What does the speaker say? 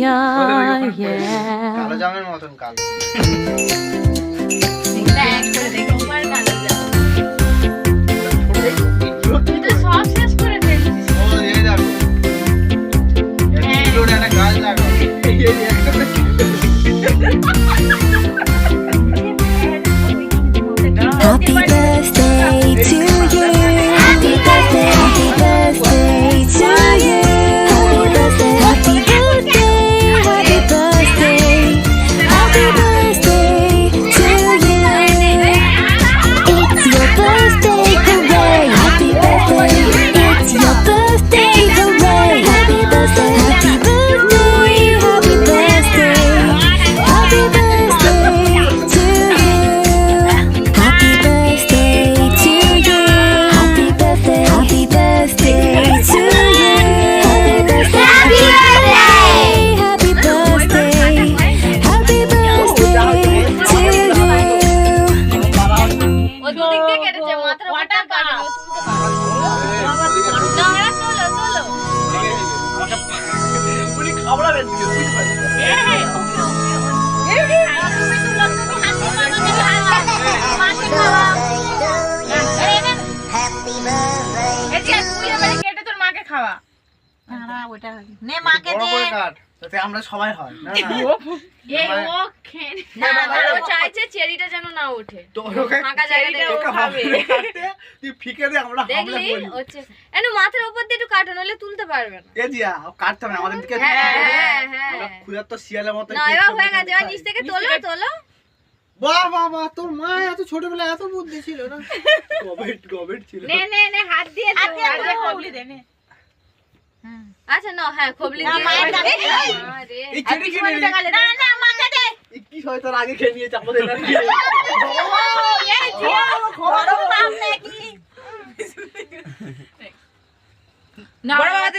Yeah. কালো জামের মতন কালো 阿不拉别，你回去吧。নে মাকে দে। করে আমরা সবাই হয়। না না এই ও খেয়ে না। না ও চাইছে চেরিটা যেন না ওঠে। তোর ওকে ফাঁকা জায়গা দিয়ে ও তোকে খাবে কাটতে, তুই ফিকে দে আমরা আমরা দেখলি? হচ্ছে। এনু মাথার উপর দিয়ে একটু কাটো নলে তুলতে পারবে না। এ জিয়া ও কাটতে না, আমাদের দিকে হ্যাঁ হ্যাঁ হ্যাঁ। খুদার তো শিয়ালের মতো না এবার হয়ে গেছে এবার নিচ থেকে তোলো তোলো। বাহ বাহ বাহ তোর মা এত ছোটবেলায় এত বুদ্ধি ছিল না? গবেট গবেট ছিল। নে নে নে হাত দিয়ে হাত দিয়ে হাত দিয়ে খবলি খবলি দে নে। আচ্ছা না হ্যাঁ খবলি না, মায়ের কাছে এই! চেরি খেয়ে নিলি। না না মাকে দে। এই কি শয়তান আগে খেয়ে নিয়েছে আমাদের না ও এই জিয়া বড় বাপ নাকি? বড় বাবাতে